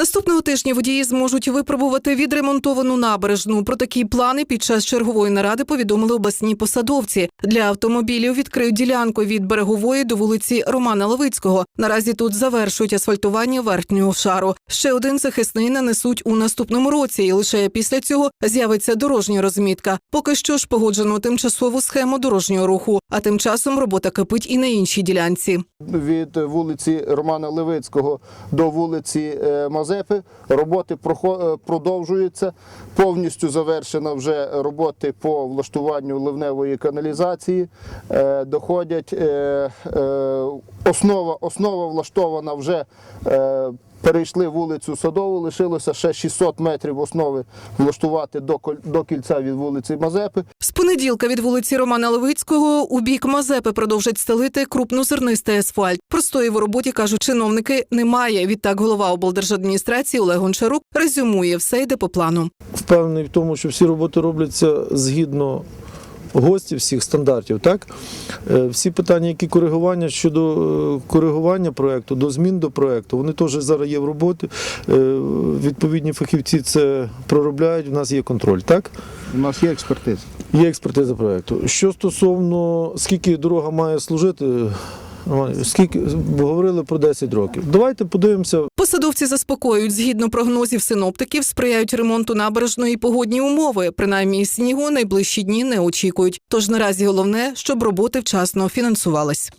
Наступного тижня водії зможуть випробувати відремонтовану набережну. Про такі плани під час чергової наради повідомили обласні посадовці. Для автомобілів відкриють ділянку від берегової до вулиці Романа Левицького. Наразі тут завершують асфальтування верхнього шару. Ще один захисний нанесуть у наступному році, і лише після цього з'явиться дорожня розмітка. Поки що ж погоджено тимчасову схему дорожнього руху. А тим часом робота кипить і на іншій ділянці. від вулиці Романа Левицького до вулиці е, Мазепи. Роботи е, продовжуються. Повністю завершено вже роботи по влаштуванню ливневої каналізації. Е, Доходять е, основа, основа влаштована вже. Перейшли вулицю Садову, лишилося ще 600 метрів основи влаштувати до, коль- до кільця від вулиці Мазепи. З понеділка від вулиці Романа Левицького у бік Мазепи продовжать стелити крупнозернистий асфальт. Простої в роботі кажуть чиновники немає. Відтак голова облдержадміністрації Олег Гончарук резюмує все йде по плану. впевнений в тому, що всі роботи робляться згідно гості всіх стандартів. Так? Е, Всі питання, які коригування щодо е, коригування проєкту, до змін до проєкту, вони теж зараз є в роботі. Е, Відповідні фахівці це проробляють, У нас є контроль. Так? У нас є експертиза. Є експертиза проєкту. Що стосовно скільки дорога має служити, скільки говорили про 10 років. Давайте подивимося Посадовці заспокоюють, згідно прогнозів синоптиків, сприяють ремонту набережної погодні умови. Принаймні снігу найближчі дні не очікують. Тож наразі головне, щоб роботи вчасно фінансувались.